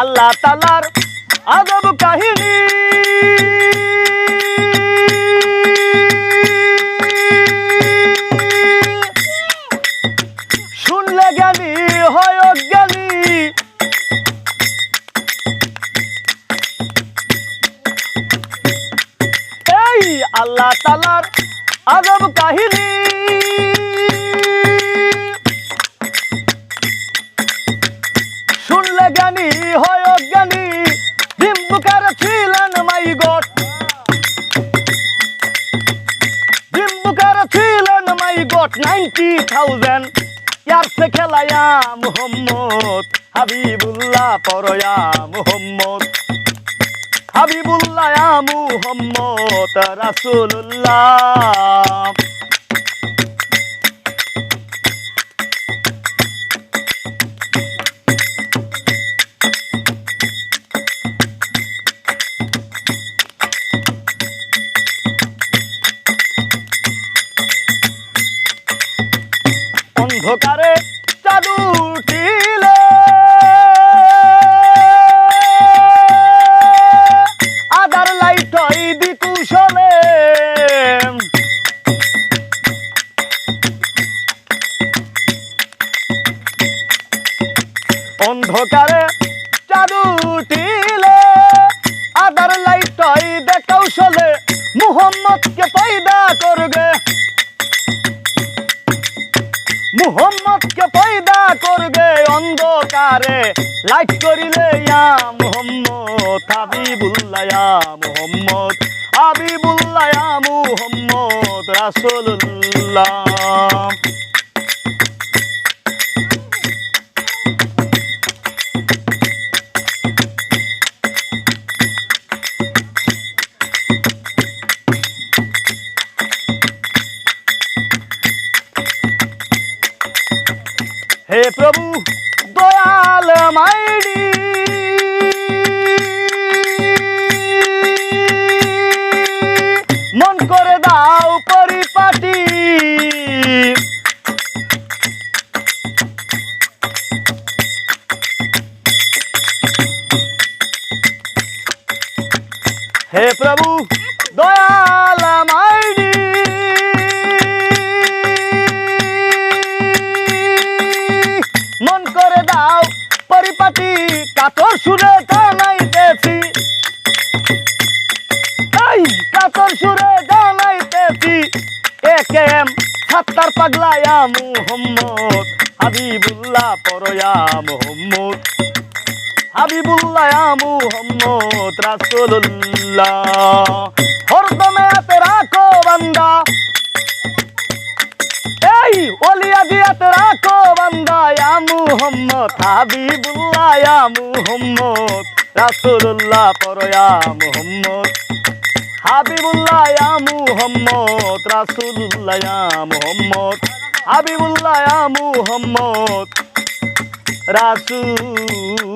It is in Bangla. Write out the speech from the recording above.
আল্লাহ তালার আজব কাহিনী। এই আল্লাহ তালার আজব কাহিনী। মাই গট নাইনটি থাউজেন্ড ইয়ার সে খেলায়া মোহাম্মদ হাবিবুল্লাহ পরয়া মোহাম্মদ। হাবিবুল্লাহ মুহাম্মদ রাসূলুল্লাহ। অন্ধকারে চাদু উঠিলে। আদার লাইট হয় দিকুশলে অন্ধকারে উঠিলে। অন্ধকারে লাইট করিলে ইয়া মুহম্মদ, হাবিবুল্লাহ ইয়া মুহম্মদ, হাবিবুল্লাহ ইয়া মুহম্মদ, রাসূলুল্লাহ। হে প্রভু দয়াল মাইরি। মন করে দাও পরিপাটি। হে প্রভু দয়াল মাইরি। একে এম সাত্তার পাগলায়া মুহম্মদ। হাবিবুল্লাহ পরয়া মুহম্মদ। হাবিবুল্লাহ মুহম্মদ, রাসূলুল্লাহ। হরদমে হাতে রাখো বান্দা। এই, ওলিয়া দিয়াত রাখো বান্দা ইয়া মুহাম্মদ। হাবিবুল্লাহ ইয়া মুহাম্মদ, রাসূলুল্লাহ পর ইয়া মুহাম্মদ। হাবিবুল্লাহ মুহাম্মদ রাসূলুল্লাহ ইয়া মুহাম্মদ হাবিবুল্লাহ মুহাম্মদ রাসূল